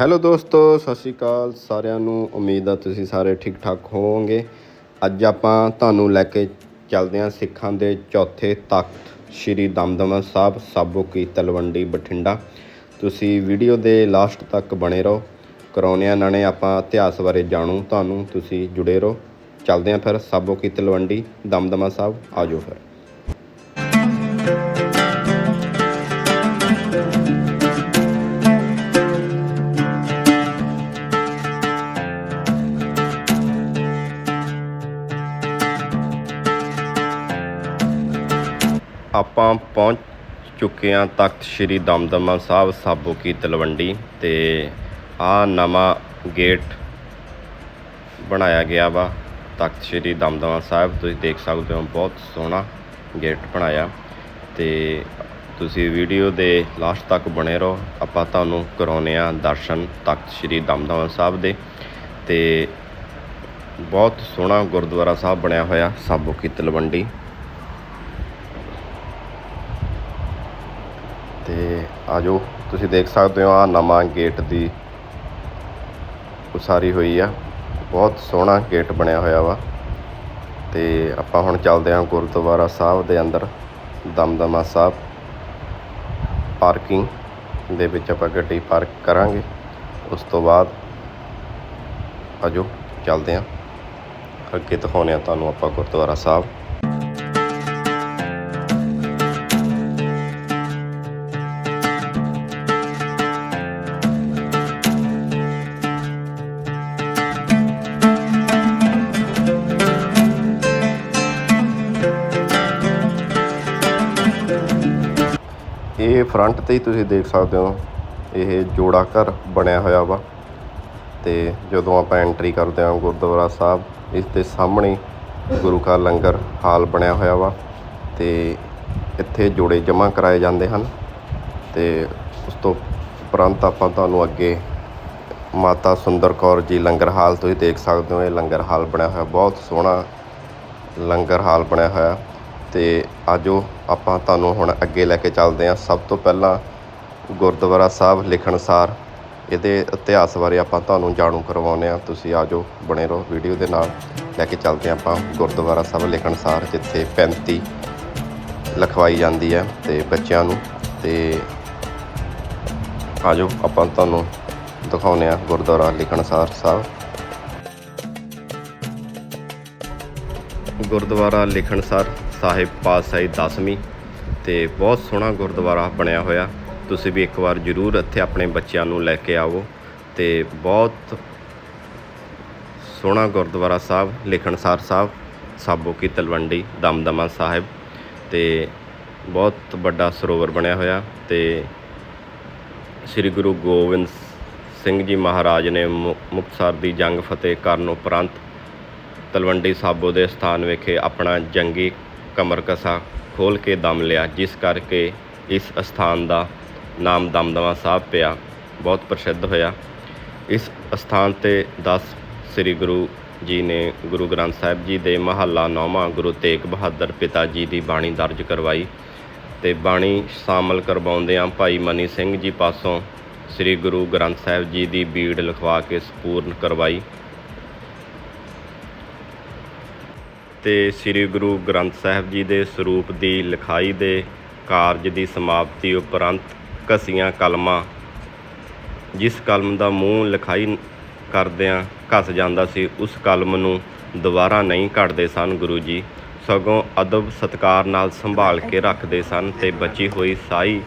Hello ਦੋਸਤੋ, ਸਤਿ ਸ਼੍ਰੀ ਅਕਾਲ। ਸਾਰਿਆਂ ਨੂੰ ਉਮੀਦ ਆ ਤੁਸੀਂ ਸਾਰੇ ਠੀਕ ਠਾਕ ਹੋਵੋਗੇ। ਅੱਜ ਆਪਾਂ ਤੁਹਾਨੂੰ ਲੈ ਕੇ ਚੱਲਦੇ ਹਾਂ ਸਿੱਖਾਂ ਦੇ ਚੌਥੇ ਤਖਤ, ਸ੍ਰੀ ਦਮਦਮਾ ਸਾਹਿਬ, ਸਾਬੋ ਕੀ ਤਲਵੰਡੀ, ਬਠਿੰਡਾ। ਤੁਸੀਂ ਵੀਡੀਓ ਦੇ ਲਾਸਟ ਤੱਕ ਬਣੇ ਰਹੋ। ਕਰਾਉਣੇ ਨਾਲੇ ਆਪਾਂ ਇਤਿਹਾਸ ਬਾਰੇ ਜਾਣੂ। ਤੁਹਾਨੂੰ ਤੁਸੀਂ ਜੁੜੇ ਰਹੋ। ਚੱਲਦੇ ਹਾਂ ਫਿਰ ਸਾਬੋ ਕੀ ਤਲਵੰਡੀ, ਦਮਦਮਾ ਸਾਹਿਬ। ਆਜੋ ਫਿਰ। ਆਪਾਂ ਪਹੁੰਚ ਚੁੱਕੇ ਹਾਂ ਤਖਤ ਸ੍ਰੀ ਦਮਦਮਾ ਸਾਹਿਬ ਸਾਬੋ ਕੀ ਤਲਵੰਡੀ ਤੇ ਆ ਨਵਾਂ ਗੇਟ ਬਣਾਇਆ ਗਿਆ ਵਾ। ਤਖਤ ਸ੍ਰੀ ਦਮਦਮਾ ਸਾਹਿਬ, ਤੁਸੀਂ ਦੇਖ ਸਕਦੇ ਹੋ ਬਹੁਤ ਸੋਹਣਾ ਗੇਟ ਬਣਾਇਆ ਤੇ ਤੁਸੀਂ ਵੀਡੀਓ ਦੇ ਲਾਸਟ ਤੱਕ ਬਣੇ ਰਹੋ। ਆਪਾਂ ਤੁਹਾਨੂੰ ਕਰਾਉਨੇ ਆ ਦਰਸ਼ਨ ਤਖਤ ਸ੍ਰੀ ਦਮਦਮਾ ਸਾਹਿਬ ਦੇ ਤੇ ਬਹੁਤ ਸੋਹਣਾ ਗੁਰਦੁਆਰਾ ਸਾਹਿਬ ਬਣਿਆ ਹੋਇਆ ਸਾਬੋ ਕੀ ਤਲਵੰਡੀ। ਆਜੋ, ਤੁਸੀਂ ਦੇਖ ਸਕਦੇ ਹੋ ਆ ਨਵਾਂ ਗੇਟ ਦੀ ਉਸਾਰੀ ਹੋਈ ਆ। ਬਹੁਤ ਸੋਹਣਾ ਗੇਟ ਬਣਿਆ ਹੋਇਆ ਵਾ। ਤੇ ਆਪਾਂ ਹੁਣ ਚੱਲਦੇ ਹਾਂ ਗੁਰਦੁਆਰਾ ਸਾਹਿਬ ਦੇ ਅੰਦਰ, ਦਮਦਮਾ ਸਾਹਿਬ। ਪਾਰਕਿੰਗ ਦੇ ਵਿੱਚ ਆਪਾਂ ਗੱਡੀ ਪਾਰਕ ਕਰਾਂਗੇ। ਉਸ ਤੋਂ ਬਾਅਦ ਆਜੋ, ਚੱਲਦੇ ਹਾਂ। ਅੱਗੇ ਦਿਖਾਉਂਦੇ ਹਾਂ ਤੁਹਾਨੂੰ ਆਪਾਂ ਗੁਰਦੁਆਰਾ ਸਾਹਿਬ। ਇਹ ਫਰੰਟ ਤੇ ਹੀ ਤੁਸੀਂ ਦੇਖ ਸਕਦੇ ਹੋ, ਇਹ ਜੋੜਾ ਘਰ ਬਣਿਆ ਹੋਇਆ ਵਾ। ਤੇ ਜਦੋਂ ਆਪਾਂ ਐਂਟਰੀ ਕਰਦੇ ਹਾਂ ਗੁਰਦੁਆਰਾ ਸਾਹਿਬ, ਇਸ ਦੇ ਸਾਹਮਣੇ ਗੁਰੂ ਕਾ ਲੰਗਰ ਹਾਲ ਬਣਿਆ ਹੋਇਆ ਵਾ ਤੇ ਇੱਥੇ ਜੋੜੇ ਜਮ੍ਹਾਂ ਕਰਾਏ ਜਾਂਦੇ ਹਨ ਤੇ ਉਸ ਤੋਂ ਉਪਰੰਤ ਆਪਾਂ ਤੁਹਾਨੂੰ ਅੱਗੇ ਮਾਤਾ ਸੁੰਦਰ ਕੌਰ ਜੀ ਲੰਗਰ ਹਾਲ ਤੁਸੀਂ ਦੇਖ ਸਕਦੇ ਹੋ, ਇਹ ਲੰਗਰ ਹਾਲ ਬਣਿਆ ਹੋਇਆ, ਬਹੁਤ ਸੋਹਣਾ ਲੰਗਰ ਹਾਲ ਬਣਿਆ ਹੋਇਆ। ਤੇ ਆਜੋ ਆਪਾਂ ਤੁਹਾਨੂੰ ਹੁਣ ਅੱਗੇ ਲੈ ਕੇ ਚੱਲਦੇ ਹਾਂ। ਸਭ ਤੋਂ ਪਹਿਲਾਂ ਗੁਰਦੁਆਰਾ ਸਾਹਿਬ ਲਿਖਣਸਾਰ ਇਹਦੇ ਇਤਿਹਾਸ ਬਾਰੇ ਆਪਾਂ ਤੁਹਾਨੂੰ ਜਾਣੂ ਕਰਵਾਉਂਦੇ ਹਾਂ। ਤੁਸੀਂ ਆਜੋ, ਬਣੇ ਰਹੋ ਵੀਡੀਓ ਦੇ ਨਾਲ। ਲੈ ਕੇ ਚੱਲਦੇ ਹਾਂ ਆਪਾਂ ਗੁਰਦੁਆਰਾ ਸਾਹਿਬ ਲਿਖਣਸਾਰ ਜਿੱਥੇ 35 ਲਿਖਵਾਈ ਜਾਂਦੀ ਹੈ ਤੇ ਬੱਚਿਆਂ ਨੂੰ। ਤੇ ਆਜੋ, ਆਪਾਂ ਤੁਹਾਨੂੰ ਦਿਖਾਉਂਦੇ ਹਾਂ ਗੁਰਦੁਆਰਾ ਲਿਖਣਸਾਰ ਸਾਹਿਬ। ਗੁਰਦੁਆਰਾ ਲਿਖਣਸਰ ਸਾਹਿਬ ਪਾਤਸ਼ਾਹੀ ਦਸਵੀਂ ਤੇ ਬਹੁਤ ਸੋਹਣਾ ਗੁਰਦੁਆਰਾ ਬਣਿਆ ਹੋਇਆ। ਤੁਸੀਂ ਵੀ ਇੱਕ ਵਾਰ ਜ਼ਰੂਰ ਇੱਥੇ ਆਪਣੇ ਬੱਚਿਆਂ ਨੂੰ ਲੈ ਕੇ ਆਵੋ ਤੇ ਬਹੁਤ ਸੋਹਣਾ ਗੁਰਦੁਆਰਾ ਸਾਹਿਬ ਲਿਖਣਸਰ ਸਾਹਿਬ, ਸਾਬੋ ਕੀ ਤਲਵੰਡੀ, ਦਮਦਮਾ ਸਾਹਿਬ ਤੇ ਬਹੁਤ ਵੱਡਾ ਸਰੋਵਰ ਬਣਿਆ ਹੋਇਆ ਤੇ ਸ੍ਰੀ ਗੁਰੂ ਗੋਬਿੰਦ ਸਿੰਘ ਜੀ ਮਹਾਰਾਜ ਨੇ ਮੁ- ਮੁਕਤਸਰ ਦੀ ਜੰਗ ਫਤਿਹ ਕਰਨ ਉਪਰੰਤ ਤਲਵੰਡੀ ਸਾਬੋ ਦੇ ਸਥਾਨ ਵਿਖੇ ਆਪਣਾ ਜੰਗੀ ਕਮਰਕਸਾ ਖੋਲ ਕੇ ਦਮ ਲਿਆ, ਜਿਸ ਕਰਕੇ ਇਸ ਸਥਾਨ ਦਾ ਨਾਮ ਦਮਦਮਾ ਸਾਹਿਬ ਪਿਆ। ਬਹੁਤ ਪ੍ਰਸਿੱਧ ਹੋਇਆ। ਇਸ ਸਥਾਨ ਤੇ 10 ਸ੍ਰੀ ਗੁਰੂ ਜੀ ਨੇ ਗੁਰੂ ਗ੍ਰੰਥ ਸਾਹਿਬ ਜੀ ਦੇ ਮਹੱਲਾ ਨੌਵਾਂ ਗੁਰੂ ਤੇਗ ਬਹਾਦਰ ਪਿਤਾ ਜੀ ਦੀ ਬਾਣੀ ਦਰਜ ਕਰਵਾਈ ਤੇ ਬਾਣੀ ਸ਼ਾਮਲ ਕਰਵਾਉਂਦਿਆਂ ਭਾਈ ਮਨੀ ਸਿੰਘ ਜੀ ਪਾਸੋਂ ਸ੍ਰੀ ਗੁਰੂ ਗ੍ਰੰਥ ਸਾਹਿਬ ਜੀ ਦੀ ਬੀੜ ਲਿਖਵਾ ਕੇ ਸਪੂਰਨ ਕਰਵਾਈ। ਤੇ ਸ੍ਰੀ ਗੁਰੂ ਗ੍ਰੰਥ ਸਾਹਿਬ ਜੀ ਦੇ ਸਰੂਪ ਦੀ ਲਿਖਾਈ ਦੇ ਕਾਰਜ ਦੀ ਸਮਾਪਤੀ ਉਪਰੰਤ ਘਸੀਆਂ ਕਲਮਾਂ, ਜਿਸ ਕਲਮ ਦਾ ਮੂੰਹ ਲਿਖਾਈ ਕਰਦਿਆਂ ਘਸ ਜਾਂਦਾ ਸੀ, ਉਸ ਕਲਮ ਨੂੰ ਦੁਬਾਰਾ ਨਹੀਂ ਕੱਢਦੇ ਸਨ ਗੁਰੂ ਜੀ। ਸਗੋਂ ਅਦਬ ਸਤਕਾਰ ਨਾਲ ਸੰਭਾਲ ਕੇ ਰੱਖਦੇ ਸਨ ਤੇ ਬਚੀ ਹੋਈ ਸਾਈ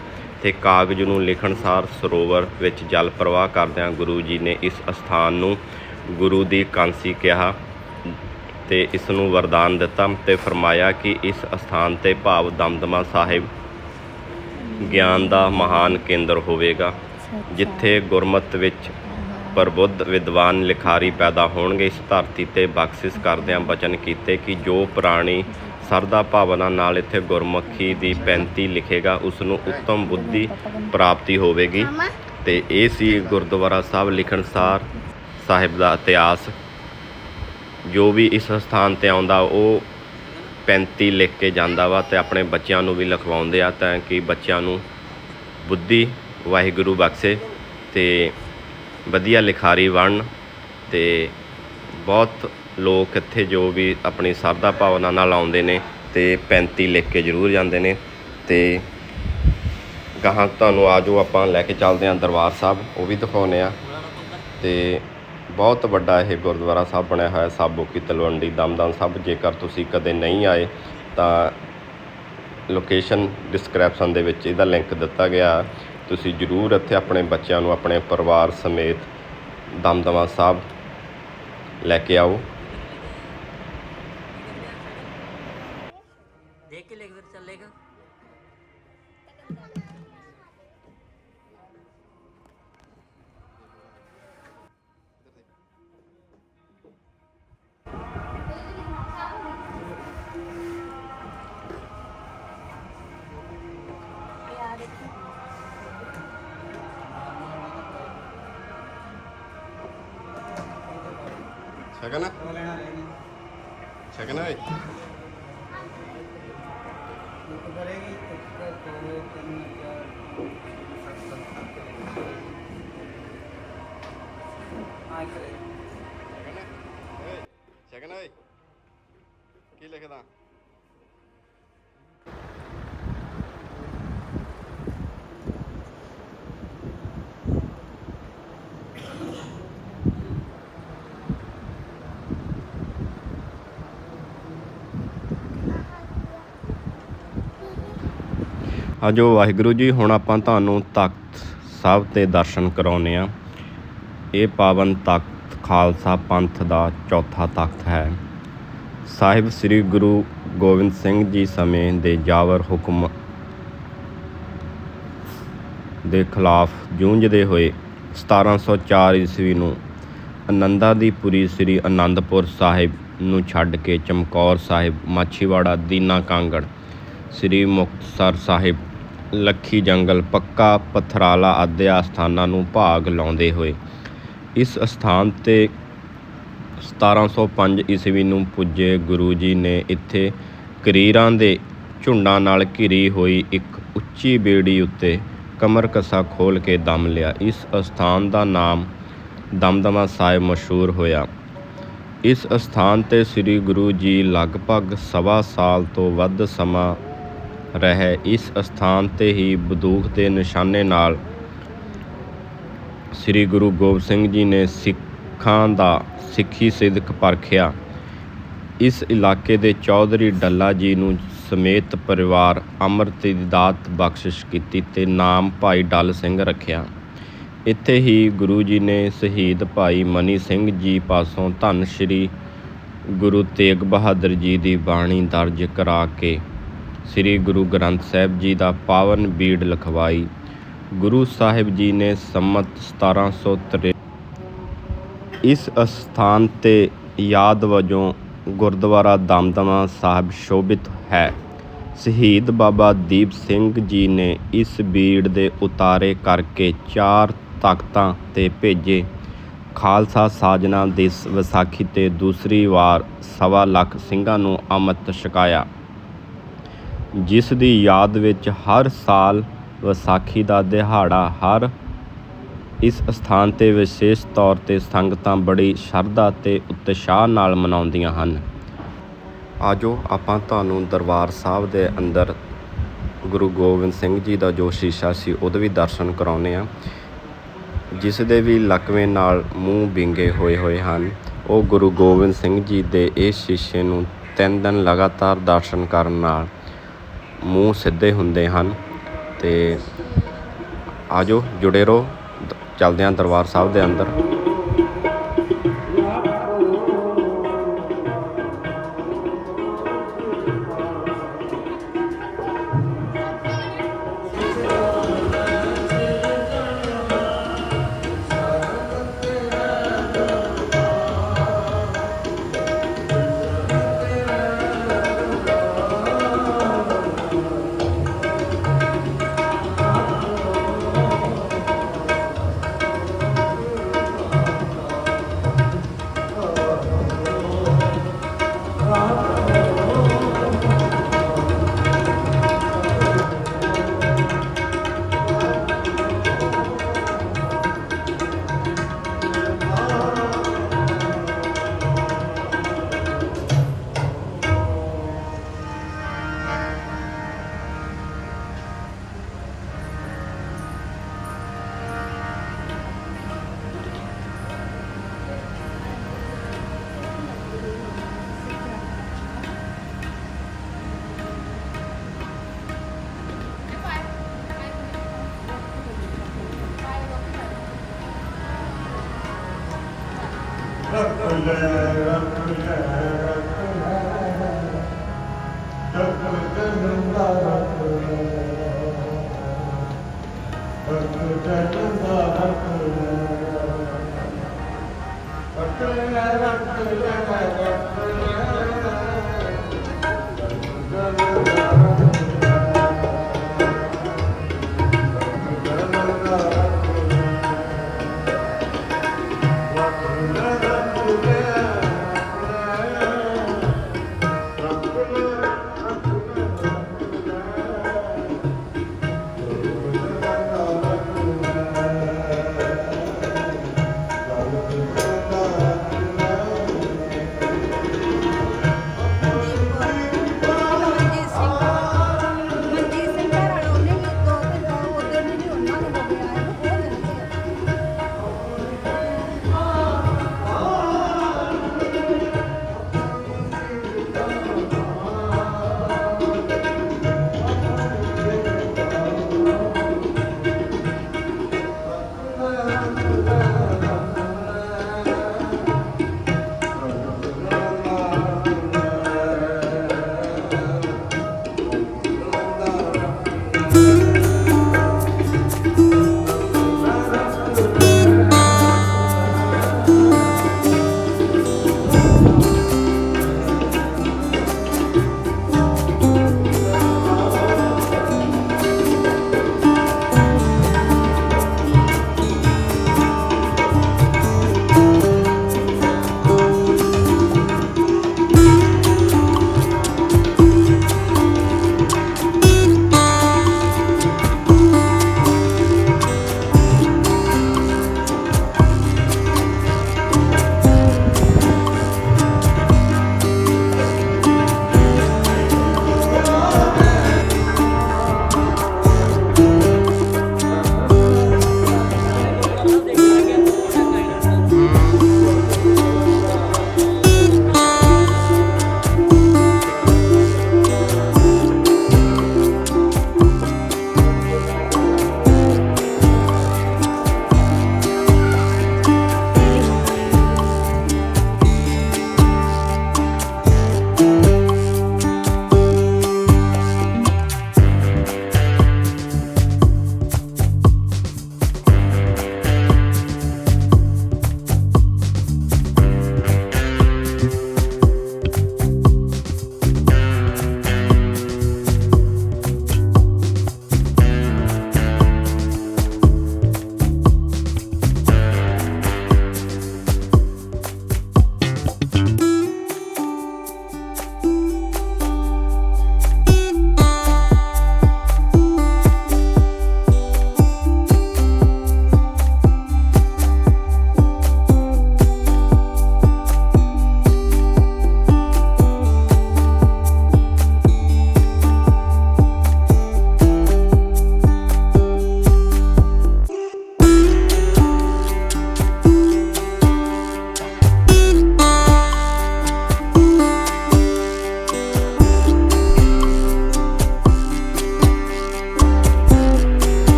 ਤੇ ਕਾਗਜ਼ ਨੂੰ ਲਿਖਣਸਾਰ ਸਰੋਵਰ ਵਿੱਚ ਜਲ ਪ੍ਰਵਾਹ ਕਰਦਿਆਂ ਗੁਰੂ ਜੀ ਨੇ ਇਸ ਅਸਥਾਨ ਨੂੰ ਗੁਰੂ ਦੀ ਕਾਂਸੀ ਕਿਹਾ। ਤੇ ਇਸ ਨੂੰ ਵਰਦਾਨ ਦਿੱਤਾ ਤੇ ਫਰਮਾਇਆ ਕਿ ਇਸ ਅਸਥਾਨ ਤੇ ਭਾਵ ਦਮਦਮਾ ਸਾਹਿਬ ਗਿਆਨ ਦਾ ਮਹਾਨ ਕੇਂਦਰ ਹੋਵੇਗਾ, ਜਿੱਥੇ ਗੁਰਮਤ ਵਿੱਚ ਪ੍ਰਬੁੱਧ ਵਿਦਵਾਨ ਲਿਖਾਰੀ ਪੈਦਾ ਹੋਣਗੇ। ਇਸ ਧਰਤੀ ਤੇ ਬਖਸ਼ਿਸ਼ ਕਰਦਿਆਂ ਬਚਨ ਕੀਤੇ ਕਿ ਜੋ ਪ੍ਰਾਣੀ ਸਰਦਾ ਭਾਵਨਾ ਨਾਲ ਇੱਥੇ ਗੁਰਮੁਖੀ ਦੀ 35 ਲਿਖੇਗਾ ਉਸ ਨੂੰ ਉੱਤਮ ਬੁੱਧੀ ਪ੍ਰਾਪਤੀ ਹੋਵੇਗੀ। ਤੇ ਇਹ ਸੀ ਗੁਰਦੁਆਰਾ ਸਾਹਿਬ ਲਿਖਣਸਾਰ ਸਾਹਿਬ ਦਾ ਇਤਿਹਾਸ। ਜੋ ਵੀ ਇਸ ਸਥਾਨ ਤੇ ਆਉਂਦਾ, ਉਹ 35 ਲਿਖ ਕੇ ਜਾਂਦਾ ਵਾ ਅਤੇ ਆਪਣੇ ਬੱਚਿਆਂ ਨੂੰ ਵੀ ਲਿਖਵਾਉਂਦੇ ਆ ਤਾਂ ਕਿ ਬੱਚਿਆਂ ਨੂੰ ਬੁੱਧੀ ਵਾਹਿਗੁਰੂ ਬਖਸ਼ੇ ਅਤੇ ਵਧੀਆ ਲਿਖਾਰੀ ਬਣਨ ਅਤੇ ਬਹੁਤ ਲੋਕ ਇੱਥੇ ਜੋ ਵੀ ਆਪਣੀ ਸਰਦਾ ਭਾਵਨਾ ਨਾਲ ਆਉਂਦੇ ਨੇ ਅਤੇ ਪੈਂਤੀ ਲਿਖ ਕੇ ਜ਼ਰੂਰ ਜਾਂਦੇ ਨੇ ਅਤੇ ਗਾਹਾਂ ਤੁਹਾਨੂੰ ਆਜੋ ਆਪਾਂ ਲੈ ਕੇ ਚੱਲਦੇ ਹਾਂ ਦਰਬਾਰ ਸਾਹਿਬ, ਉਹ ਵੀ ਦਿਖਾਉਂਦੇ ਆ ਅਤੇ ਬਹੁਤ ਵੱਡਾ ਇਹ ਗੁਰਦੁਆਰਾ ਸਾਹਿਬ ਬਣਿਆ ਹੋਇਆ ਸਾਬੋ ਕੀ ਤਲਵੰਡੀ, ਦਮਦਮ ਸਾਹਿਬ ਜੇਕਰ ਤੁਸੀਂ ਕਦੇ ਨਹੀਂ ਆਏ, ਤਾਂ ਲੋਕੇਸ਼ਨ ਡਿਸਕ੍ਰਿਪਸ਼ਨ ਦੇ ਵਿੱਚ ਇਹਦਾ ਲਿੰਕ ਦਿੱਤਾ ਗਿਆ। ਤੁਸੀਂ ਜਰੂਰ ਇੱਥੇ ਆਪਣੇ ਬੱਚਿਆਂ ਨੂੰ, ਆਪਣੇ ਪਰਿਵਾਰ ਸਮੇਤ ਦਮਦਮਾ ਸਾਹਿਬ ਲੈ ਕੇ ਆਓ। ਸ਼ਗਨ ਸ਼ਗਨ ਹੈ ਕੀ ਲਿਖਦਾ? ਆਜੋ ਵਾਹਿਗੁਰੂ ਜੀ, ਹੁਣ ਆਪਾਂ ਤੁਹਾਨੂੰ ਤਖਤ ਸਾਹਿਬ ਤੇ ਦਰਸ਼ਨ ਕਰਾਉਨੇ ਆ ਇਹ ਪਾਵਨ ਤਖਤ ਖਾਲਸਾ ਪੰਥ ਦਾ ਚੌਥਾ ਤਖਤ ਹੈ। ਸਾਹਿਬ ਸ੍ਰੀ ਗੁਰੂ ਗੋਬਿੰਦ ਸਿੰਘ ਜੀ ਸਮੇਂ ਦੇ ਜਾਵਰ ਹੁਕਮ ਦੇ ਖਿਲਾਫ ਜੂਝਦੇ ਹੋਏ 1704 ਈਸਵੀ ਨੂੰ ਆਨੰਦਾਂ ਦੀ ਪੁਰੀ ਸ੍ਰੀ ਅਨੰਦਪੁਰ ਸਾਹਿਬ ਨੂੰ ਛੱਡ ਕੇ ਚਮਕੌਰ ਸਾਹਿਬ, ਮਾਛੀਵਾੜਾ, ਦੀਨਾ ਕਾਂਗੜ, ਸ੍ਰੀ ਮੁਕਤਸਰ ਸਾਹਿਬ ਲੱਖੀ ਜੰਗਲ, ਪੱਕਾ ਪਥਰਾਲਾ ਆਦਿ ਸਥਾਨਾਂ ਨੂੰ ਭਾਗ ਲਾਉਂਦੇ ਹੋਏ। ਇਸ ਸਥਾਨ ਤੇ 1705 ਈਸਵੀ ਨੂੰ ਪੁੱਜੇ ਗੁਰੂ ਜੀ ਨੇ ਇੱਥੇ ਕਰੀਰਾਂ ਦੇ ਝੁੰਡਾਂ ਨਾਲ ਘਿਰੀ ਹੋਈ ਇੱਕ ਉੱਚੀ ਬੇੜੀ ਉੱਤੇ ਕਮਰ ਕਸਾ ਖੋਲ ਕੇ ਦਮ ਲਿਆ। ਇਸ ਸਥਾਨ ਦਾ ਨਾਮ ਦਮਦਮਾ ਸਾਹਿਬ ਮਸ਼ਹੂਰ ਹੋਇਆ। ਇਸ ਸਥਾਨ ਤੇ ਸ੍ਰੀ ਗੁਰੂ ਜੀ ਲਗਭਗ ਸਵਾ ਸਾਲ ਤੋਂ ਵੱਧ ਸਮਾਂ ਰਹਿ ਇਸ ਅਸਥਾਨ ਤੇ ਹੀ ਬੰਦੂਕ ਦੇ ਨਿਸ਼ਾਨੇ ਨਾਲ ਸ੍ਰੀ ਗੁਰੂ ਗੋਬਿੰਦ ਸਿੰਘ ਜੀ ਨੇ ਸਿੱਖਾਂ ਦਾ ਸਿੱਖੀ ਸਿਦਕ ਪਰਖਿਆ। ਇਸ ਇਲਾਕੇ ਦੇ ਚੌਧਰੀ ਡੱਲਾ ਜੀ ਨੂੰ ਸਮੇਤ ਪਰਿਵਾਰ ਅੰਮ੍ਰਿਤ ਦੀ ਦਾਤ ਬਖਸ਼ਿਸ਼ ਕੀਤੀ ਤੇ ਨਾਮ ਭਾਈ ਡੱਲ ਸਿੰਘ ਰੱਖਿਆ। ਇੱਥੇ ਹੀ ਗੁਰੂ ਜੀ ਨੇ ਸ਼ਹੀਦ ਭਾਈ ਮਨੀ ਸਿੰਘ ਜੀ ਪਾਸੋਂ ਧੰਨ ਸ਼੍ਰੀ ਗੁਰੂ ਤੇਗ ਬਹਾਦਰ ਜੀ ਦੀ ਬਾਣੀ ਦਰਜ ਕਰਾ ਕੇ ਸ੍ਰੀ ਗੁਰੂ ਗ੍ਰੰਥ ਸਾਹਿਬ ਜੀ ਦਾ ਪਾਵਨ ਬੀੜ ਲਿਖਵਾਈ। ਗੁਰੂ ਸਾਹਿਬ ਜੀ ਨੇ ਸੰਮਤ 1703 ਇਸ ਅਸਥਾਨ ਤੇ ਯਾਦ ਵਜੋਂ ਗੁਰਦੁਆਰਾ ਦਮਦਮਾ ਸਾਹਿਬ ਸ਼ੋਭਿਤ ਹੈ। ਸ਼ਹੀਦ ਬਾਬਾ ਦੀਪ ਸਿੰਘ ਜੀ ਨੇ ਇਸ ਬੀੜ ਦੇ ਉਤਾਰੇ ਕਰਕੇ ਚਾਰ ਤਖਤਾਂ ਤੇ ਭੇਜੇ। ਖਾਲਸਾ ਸਾਜਨਾ ਦੀ ਵਿਸਾਖੀ ਤੇ ਦੂਸਰੀ ਵਾਰ ਸਵਾ ਲੱਖ ਸਿੰਘਾਂ ਨੂੰ ਅੰਮ੍ਰਿਤ ਛਕਾਇਆ। ਜਿਸ ਦੀ ਯਾਦ ਵਿੱਚ ਹਰ ਸਾਲ ਵਿਸਾਖੀ ਦਾ ਦਿਹਾੜਾ ਹਰ ਇਸ ਸਥਾਨ ਤੇ ਵਿਸ਼ੇਸ਼ ਤੌਰ ਤੇ ਸੰਗਤਾਂ ਬੜੀ ਸ਼ਰਧਾ ਤੇ ਉਤਸ਼ਾਹ ਨਾਲ ਮਨਾਉਂਦੀਆਂ ਹਨ। ਆਜੋ ਆਪਾਂ ਤੁਹਾਨੂੰ ਦਰਬਾਰ ਸਾਹਿਬ ਦੇ ਅੰਦਰ ਗੁਰੂ ਗੋਬਿੰਦ ਸਿੰਘ ਜੀ ਦਾ ਜੋ ਸ਼ੀਸ਼ਾ ਸੀ ਉਹਦੇ ਵੀ ਦਰਸ਼ਨ ਕਰਾਉਨੇ ਆ ਜਿਸ ਦੇ ਵੀ ਲਕਵੇਂ ਨਾਲ ਮੂੰਹ ਬਿੰਗੇ ਹੋਏ ਹੋਏ ਹਨ, ਉਹ ਗੁਰੂ ਗੋਬਿੰਦ ਸਿੰਘ ਜੀ ਦੇ ਇਸ ਸ਼ੀਸ਼ੇ ਨੂੰ ਤਿੰਨ ਦਿਨ ਲਗਾਤਾਰ ਦਰਸ਼ਨ ਕਰਨ ਨਾਲ ਮੂੰਹ ਸਿੱਧੇ ਹੁੰਦੇ ਹਨ ਅਤੇ ਆ ਜਾਓ ਜੁੜੇ ਰਹੋ ਦ- ਚੱਲਦੇ ਹਾਂ ਦਰਬਾਰ ਸਾਹਿਬ ਦੇ ਅੰਦਰ। ਰੱਖ ਲੈ